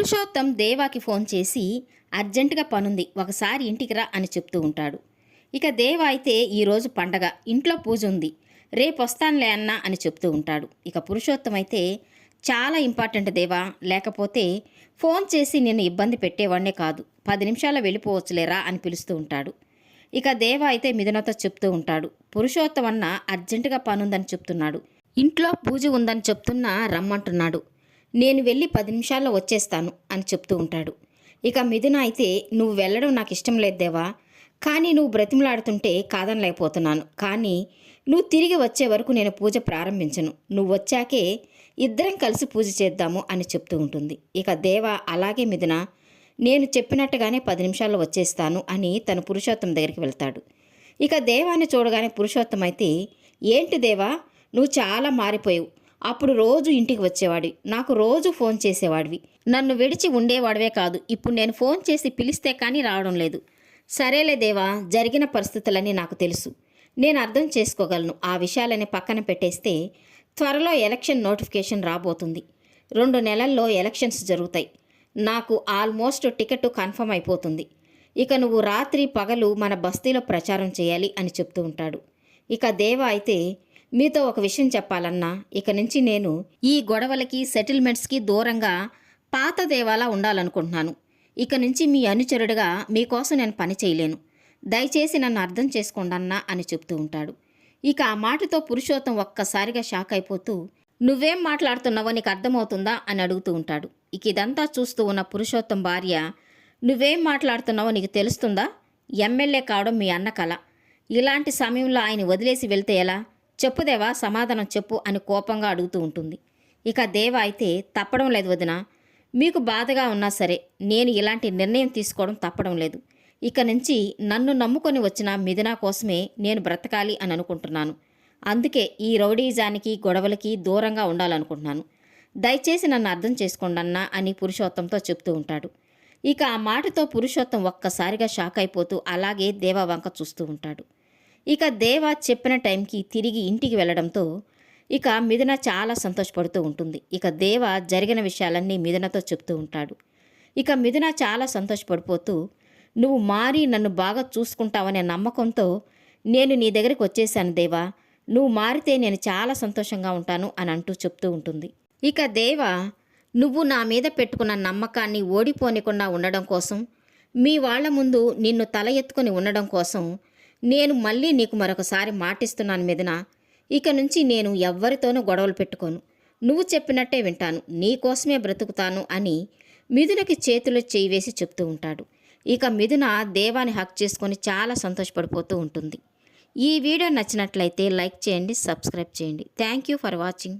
Purushottam దేవాకి phone చేసి అర్జెంటుగా పనుంది ఒకసారి ఇంటికి రా అని చెప్తూ ఉంటాడు. ఇక దేవ అయితే ఈరోజు పండగ ఇంట్లో పూజ ఉంది రేపు వస్తానులే అన్నా అని చెప్తూ ఉంటాడు. ఇక పురుషోత్తం అయితే చాలా ఇంపార్టెంట్ దేవా లేకపోతే ఫోన్ చేసి నేను ఇబ్బంది పెట్టేవాడినే కాదు పది నిమిషాల్లో వెళ్ళిపోవచ్చులేరా అని పిలుస్తూ ఉంటాడు. ఇక దేవ అయితే మిథునతో చెప్తూ ఉంటాడు. పురుషోత్తం అన్న అర్జెంటుగా పనుందని చెప్తున్నాడు ఇంట్లో పూజ ఉందని చెప్తున్నా రమ్మంటున్నాడు నేను వెళ్ళి పది నిమిషాల్లో వచ్చేస్తాను అని చెప్తూ ఉంటాడు. ఇక మిథున అయితే నువ్వు వెళ్ళడం నాకు ఇష్టం లేదు దేవా. కానీ నువ్వు బ్రతిమలాడుతుంటే కాదనలేకపోతున్నాను. కానీ నువ్వు తిరిగి వచ్చే వరకు నేను పూజ ప్రారంభించను. నువ్వు వచ్చాకే ఇద్దరం కలిసి పూజ చేద్దాము అని చెప్తూ ఉంటుంది. ఇక దేవ అలాగే మిథున. నేను చెప్పినట్టుగానే పది నిమిషాల్లో వచ్చేస్తాను అని తన పురుషోత్తం దగ్గరికి వెళ్తాడు. ఇక దేవాన్ని చూడగానే పురుషోత్తం అయితే ఏంటి దేవా నువ్వు చాలా మారిపోయావు. అప్పుడు రోజు ఇంటికి వచ్చేవాడివి నాకు రోజు ఫోన్ చేసేవాడివి. నన్ను విడిచి ఉండేవాడివే కాదు. ఇప్పుడు నేను ఫోన్ చేసి పిలిస్తే కానీ రావడం లేదు. సరేలే దేవా జరిగిన పరిస్థితులన్నీ నాకు తెలుసు. నేను అర్థం చేసుకోగలను. ఆ విషయాలని పక్కన పెట్టేస్తే త్వరలో ఎలక్షన్ నోటిఫికేషన్ రాబోతుంది. రెండు నెలల్లో ఎలక్షన్స్ జరుగుతాయి. నాకు ఆల్మోస్ట్ టికెట్ కన్ఫర్మ్ అయిపోతుంది. ఇక నువ్వు రాత్రి పగలు మన బస్తీలో ప్రచారం చేయాలి అని చెప్తూ ఉంటాడు. ఇక దేవ అయితే మీతో ఒక విషయం చెప్పాలన్నా ఇక నుంచి నేను ఈ గొడవలకి సెటిల్మెంట్స్కి దూరంగా పాత దేవాలా ఉండాలనుకుంటున్నాను. ఇక నుంచి మీ అనుచరుడిగా మీకోసం నేను పని చేయలేను. దయచేసి నన్ను అర్థం చేసుకోండన్నా అని చెప్తూ ఉంటాడు. ఇక ఆ మాటతో పురుషోత్తం ఒక్కసారిగా షాక్ అయిపోతూ నువ్వేం మాట్లాడుతున్నావో నీకు అర్థమవుతుందా? అని అడుగుతూ ఉంటాడు. ఇక ఇదంతా చూస్తూ ఉన్న పురుషోత్తం భార్య నువ్వేం మాట్లాడుతున్నావో నీకు తెలుస్తుందా? ఎమ్మెల్యే కావడం మీ అన్న కళ ఇలాంటి సమయంలో ఆయన వదిలేసి వెళ్తే ఎలా? చెప్పుదేవా సమాధానం చెప్పు అని కోపంగా అడుగుతూ ఉంటుంది. ఇక దేవ అయితే తప్పడం లేదు వదిన. మీకు బాధగా ఉన్నా సరే నేను ఇలాంటి నిర్ణయం తీసుకోవడం తప్పడం లేదు. ఇక నుంచి నన్ను నమ్ముకొని వచ్చిన మిథున కోసమే నేను బ్రతకాలి అని అనుకుంటున్నాను. అందుకే ఈ రౌడీజానికి గొడవలకి దూరంగా ఉండాలనుకుంటున్నాను. దయచేసి నన్ను అర్థం చేసుకోండన్నా అని పురుషోత్తంతో చెప్తూ ఉంటాడు. ఇక ఆ మాటతో పురుషోత్తం ఒక్కసారిగా షాక్ అయిపోతూ అలాగే దేవ వంక చూస్తూ ఉంటాడు. ఇక దేవ చెప్పిన టైంకి తిరిగి ఇంటికి వెళ్ళడంతో ఇక మిథున చాలా సంతోషపడుతూ ఉంటుంది. ఇక దేవ జరిగిన విషయాలన్నీ మిథునతో చెప్తూ ఉంటాడు. ఇక మిథున చాలా సంతోషపడిపోతూ నువ్వు మారి నన్ను బాగా చూసుకుంటావనే నమ్మకంతో నేను నీ దగ్గరికి వచ్చేసాను దేవా. నువ్వు మారితే నేను చాలా సంతోషంగా ఉంటాను అని అంటూ చెప్తూ ఉంటుంది. ఇక దేవ నువ్వు నా మీద పెట్టుకున్న నమ్మకాన్ని ఓడిపోనికుండా ఉండడం కోసం మీ వాళ్ళ ముందు నిన్ను తల ఎత్తుకొని ఉండడం కోసం నేను మళ్ళీ నీకు మరొకసారి మాటిస్తున్నాను మీదన ఇక నుంచి నేను ఎవ్వరితోనూ గొడవలు పెట్టుకోను. నువ్వు చెప్పినట్టే వింటాను. నీ కోసమే బ్రతుకుతాను అని మిథునకి చేతిలో చేయి వేసి చెప్తూ ఉంటాడు. ఇక మిథున దేవాన్ని హక్ చేసుకొని చాలా సంతోషపడిపోతూ ఉంటుంది. ఈ వీడియో నచ్చినట్లయితే లైక్ చేయండి సబ్స్క్రైబ్ చేయండి. Thank you for watching.